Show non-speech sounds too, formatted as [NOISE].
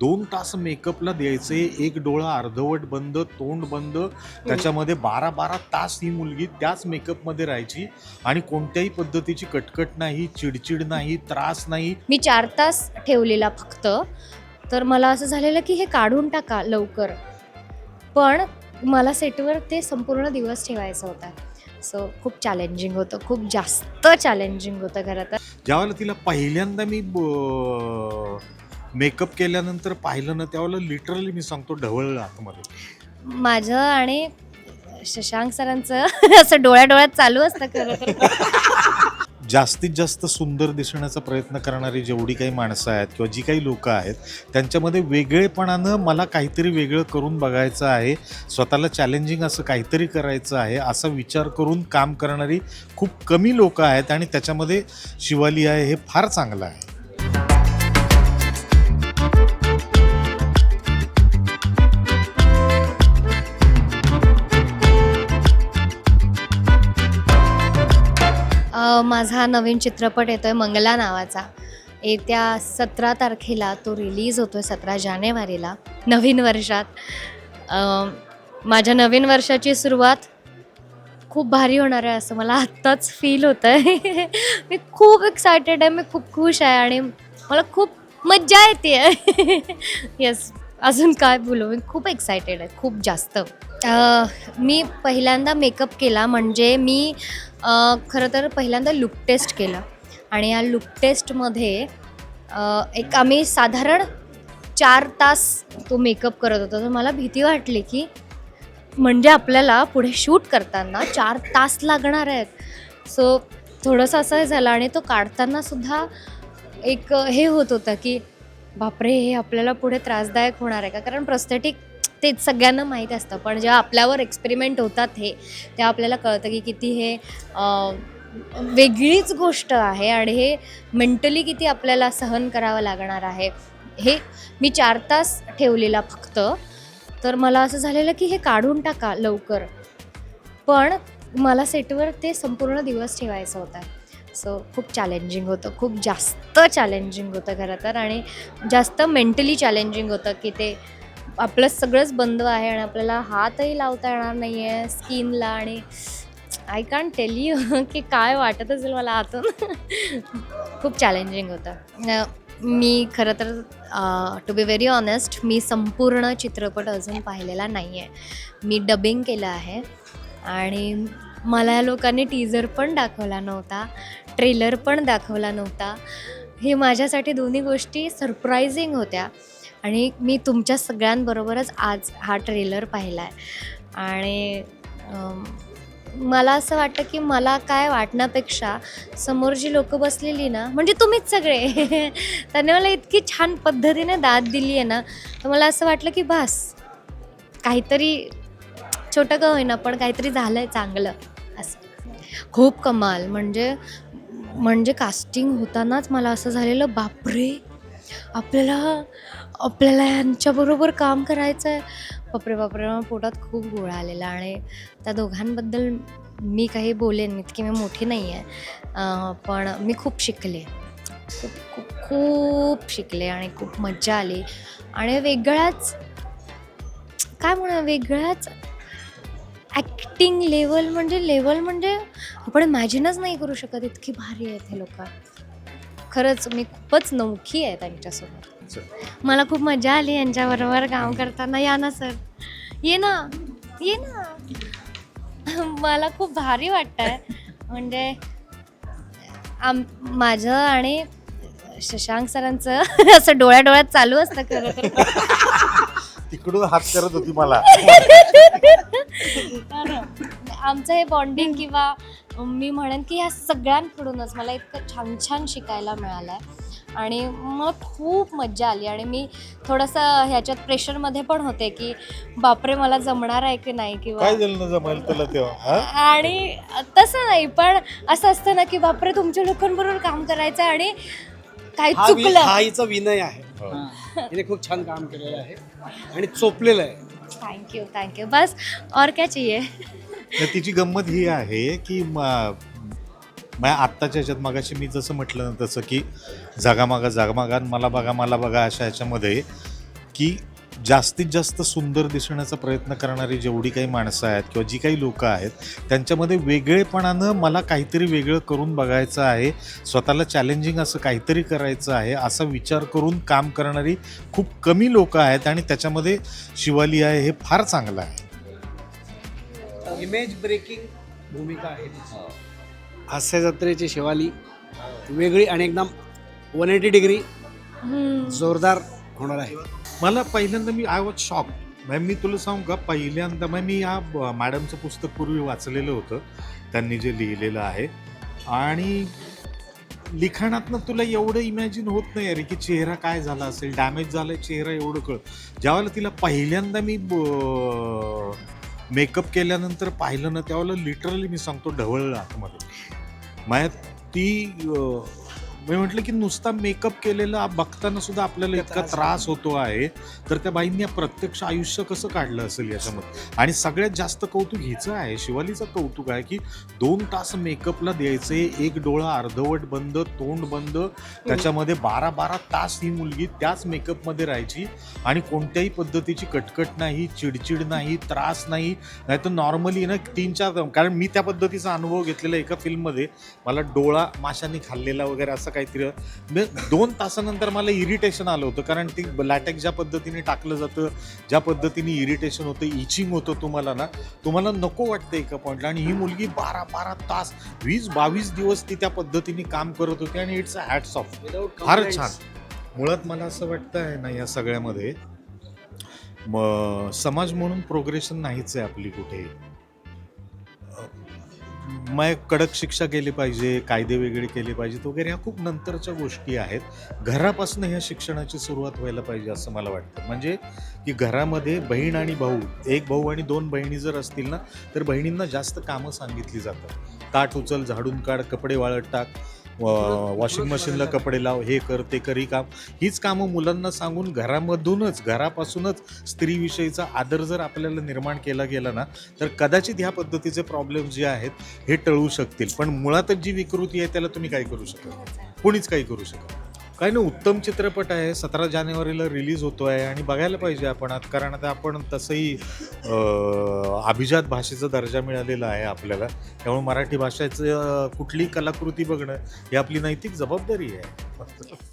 दोन तास मेकअपला द्यायचे एक डोळा अर्धवट बंद तोंड बंद त्याच्यामध्ये बारा बारा तास ही मुलगी त्याच मेकअपमध्ये राहायची आणि कोणत्याही पद्धतीची कटकट नाही चिडचिड नाही त्रास नाही. मी चार तास ठेवलेला फक्त. तर मला असं झालेलं की हे काढून टाका लवकर. पण मला सेटवर ते संपूर्ण दिवस ठेवायचं होतं. सो खूप चॅलेंजिंग होतं. खूप जास्त चॅलेंजिंग होतं खरं तर. ज्यावेळेला तिला पहिल्यांदा मी मेकअप केल्यानंतर पाहिलं ना त्यावेळेला लिटरली मी सांगतो ढवळलं आतमध्ये. माझं आणि शशांक सरांचं [LAUGHS] असं डोळ्या डोळ्यात चालू असतं खरं तर. जास्तीत जास्त सुंदर दिसण्याचा प्रयत्न करणारी जेवढी काही माणसं आहेत किंवा जी काही लोकं आहेत त्यांच्यामध्ये वेगळेपणानं मला काहीतरी वेगळं करून बघायचं आहे. स्वतःला चॅलेंजिंग असं काहीतरी करायचं आहे असा विचार करून काम करणारी खूप कमी लोकं आहेत आणि त्याच्यामध्ये शिवाली आहे हे फार चांगलं आहे. माझा माझा नवीन चित्रपट येतोय मंगला नावाचा. येत्या सतरा तारखेला तो रिलीज होतोय सतरा जानेवारीला नवीन वर्षात. माझ्या नवीन वर्षाची सुरुवात खूप भारी होणार आहे असं मला आत्ताच फील होतं आहे मी खूप एक्सायटेड आहे मी खूप खुश आहे आणि मला खूप मज्जा येते. [LAUGHS] आहे येस अजून काय बोलू? मी खूप एक्सायटेड आहे खूप जास्त. मी पहिल्यांदा मेकअप केला म्हणजे मी खरं तर पहिल्यांदा लुक टेस्ट केलं. आणि या लुक टेस्टमध्ये एक आम्ही साधारण चार तास तो मेकअप करत होतो. तर मला भीती वाटली की म्हणजे आपल्याला पुढे शूट करताना चार तास लागणार आहेत. सो थोडंसं असं झालं आणि तो काढताना सुद्धा एक हे होत होतं की बापरे हे आपल्याला पुढे त्रासदायक होणार आहे का? कारण प्रस्थेटिक तेच सगळ्यांना माहीत असतं. पण जेव्हा आपल्यावर एक्सपेरिमेंट होतात हे तेव्हा आपल्याला कळतं की किती हे वेगळीच गोष्ट आहे आणि हे मेंटली किती आपल्याला सहन करावं लागणार आहे. हे मी चार तास ठेवलेला फक्त. तर मला असं झालेलं की हे काढून टाका लवकर. पण मला सेटवर ते संपूर्ण दिवस ठेवायचं होतं. सो खूप चॅलेंजिंग होतं. खूप जास्त चॅलेंजिंग होतं खरं तर. आणि जास्त मेंटली चॅलेंजिंग होतं की ते आपलं सगळंच बंद आहे आणि आपल्याला हातही लावता येणार नाही आहे स्किनला आणि आय कान टेल यू की काय वाटत असेल मला आतून. [LAUGHS] खूप चॅलेंजिंग होतं. मी खरं तर टू बी व्हेरी ऑनेस्ट मी संपूर्ण चित्रपट अजून पाहिलेला नाही आहे मी डबिंग केलं आहे आणि मला या लोकांनी टीझर पण दाखवला नव्हता ट्रेलर पण दाखवला नव्हता. हे माझ्यासाठी दोन्ही गोष्टी सरप्रायझिंग होत्या. आणि मी तुमच्या सगळ्यांबरोबरच आज हा ट्रेलर पाहिला आहे आणि मला असं वाटतं की मला काय वाटण्यापेक्षा समोर जी लोक बसलेली ना म्हणजे तुम्हीच सगळे. [LAUGHS] त्याने मला इतकी छान पद्धतीने दाद दिली आहे ना तर मला असं वाटलं की बस काहीतरी छोटं का होईना पण काहीतरी झालं आहे चांगलं. असं. खूप कमाल. म्हणजे म्हणजे कास्टिंग होतानाच मला असं झालेलं बापरे! आपल्याला आपल्याला यांच्याबरोबर काम करायचं आहे बापरे बापरे पोटात खूप गोळा आलेला आणि त्या दोघांबद्दल मी काही बोलेन इतकी मी मोठी नाही आहे पण मी खूप शिकले. खूप खूप खूप शिकले आणि खूप मज्जा आली. आणि वेगळाच काय म्हणा वेगळाच ॲक्टिंग लेवल म्हणजे लेवल म्हणजे आपण इमॅजिनच नाही करू शकत. इतकी भारी आहेत हे लोक. खरंच मी खूपच नौखी आहे त्यांच्यासोबत. मला खूप मजा आली यांच्याबरोबर काम करताना. या ना सर. ये ना ये ना. [LAUGHS] मला खूप भारी वाटतंय. म्हणजे आम माझं आणि शशांक सरांचं [LAUGHS] असं डोळ्या डोळ्यात चालू असतं खरं तर. तिकडून हात करत होती मला. तर आमचं हे बॉन्डिंग किंवा मी म्हणेन की ह्या सगळ्यांकडूनच मला इतकं छान छान शिकायला मिळालं आहे आणि मला खूप मज्जा आली. आणि मी थोडंसं ह्याच्यात प्रेशरमध्ये पण होते की बापरे मला जमणार आहे की नाही? किंवा काय झालं ना जमायला तुला तेव्हा हा? आणि तसं नाही पण असं असतं ना की बापरे तुमच्या लोकांबरोबर काम करायचं आहे आणि काही हा वि- चुकलं. हा हिचा विनय आहे. हो. खूप छान काम केलेलं आहे आणि चोपलेलं आहे. थँक्यू थँक्यू बस और क्या चाहिए? तर तिची गंमत ही आहे की म- माझ्या आत्ताच्या ह्याच्यात मगाशी मी जसं म्हटलं ना तसं की जागामागा जागामागा मला बघा मला बघा अशा ह्याच्यामध्ये की जास्तीत जास्त सुंदर दिसण्याचा प्रयत्न करणारी जेवढी काही माणसं आहेत किंवा जी काही लोकं आहेत त्यांच्यामध्ये वेगळेपणानं मला काहीतरी वेगळं करून बघायचं आहे स्वतःला चॅलेंजिंग असं काहीतरी करायचं आहे असा विचार करून काम करणारी खूप कमी लोकं आहेत आणि त्याच्यामध्ये शिवाली आहे हे फार चांगलं आहे इमेज ब्रेकिंग भूमिका आहे. हास्य जत्रेची शिवाली वेगळी आणि एकदम वन एटी डिग्री जोरदार होणार आहे. मला पहिल्यांदा मी आय वॉज शॉक मॅम मी तुला सांगू का पहिल्यांदा मॅम मी या मॅडमचं पुस्तक पूर्वी वाचलेलं होतं. त्यांनी जे लिहिलेलं आहे. आणि लिखाणातनं तुला एवढं इमॅजिन होत नाही अरे की चेहरा काय झाला असेल डॅमेज झालाय चेहरा एवढं कळ ज्यावेळेला तिला पहिल्यांदा मी मेकअप केल्यानंतर पाहिलं ना त्यावेळेला लिटरली मी सांगतो ढवळलं आतमध्ये. माझ्या ती मी म्हटलं की नुसता मेकअप केलेला बघताना सुद्धा आपल्याला इतका त्रास होतो. आहे. तर त्या बाईंनी प्रत्यक्ष आयुष्य कसं काढलं असेल याच्यामध्ये? आणि सगळ्यात जास्त कौतुक हिचं आहे शिवालीचं कौतुक आहे की दोन तास मेकअपला द्यायचे एक डोळा अर्धवट बंद तोंड बंद त्याच्यामध्ये बारा बारा तास ही मुलगी त्याच मेकअपमध्ये राहायची आणि कोणत्याही पद्धतीची कटकट नाही चिडचिड नाही त्रास नाही. नाही तर नॉर्मली ना तीन चार कारण मी त्या पद्धतीचा अनुभव घेतलेला एका फिल्ममध्ये. मला डोळा माशांनी खाल्लेला वगैरे असं काहीतरी. दोन तासानंतर मला इरिटेशन आलं होतं कारण ती लॅटेक्स ज्या पद्धतीने टाकलं जातं ज्या पद्धतीने इरिटेशन होतं इचिंग होतं तुम्हाला ना तुम्हाला नको वाटतं एका पॉईंटला आणि ही मुलगी बारा बारा तास वीस बावीस दिवस ती त्या पद्धतीने काम करत होती आणि इट्स अ हॅट्स ऑफ फार छान. मुळात मला असं वाटतं आहे ना या सगळ्यामध्ये समाज म्हणून प्रोग्रेशन नाहीच आहे आपली कुठे मग कडक शिक्षा केली पाहिजे कायदे वेगळे केले पाहिजेत वगैरे ह्या खूप नंतरच्या गोष्टी आहेत. घरापासून ह्या शिक्षणाची सुरुवात व्हायला पाहिजे असं मला वाटतं. म्हणजे की घरामध्ये बहीण आणि भाऊ एक भाऊ आणि दोन बहिणी जर असतील ना तर बहिणींना जास्त कामं सांगितली जातात. ताट उचल झाडून काढ कपडे वाळत टाक वॉशिंग मशीनला कपडे लाव हे कर ते कर ही काम. हीच कामं मुलांना सांगून घरामधूनच घरापासूनच स्त्रीविषयीचा आदर जर आपल्याला निर्माण केला गेला ना तर कदाचित ह्या पद्धतीचे प्रॉब्लेम जे आहेत हे टळू शकतील. पण मुळातच जी विकृती आहे त्याला तुम्ही काय करू शकत? कोणीच काही करू शकत नाही. ना उत्तम चित्रपट आहे सतरा जानेवारीला रिलीज होतो आहे आणि बघायला पाहिजे आपण कारण आता आपण तसंही अभिजात भाषेचा दर्जा मिळालेला आहे आपल्याला त्यामुळे मराठी भाषेचं कुठली कुठलीही कलाकृती बघणं ही आपली नैतिक जबाबदारी आहे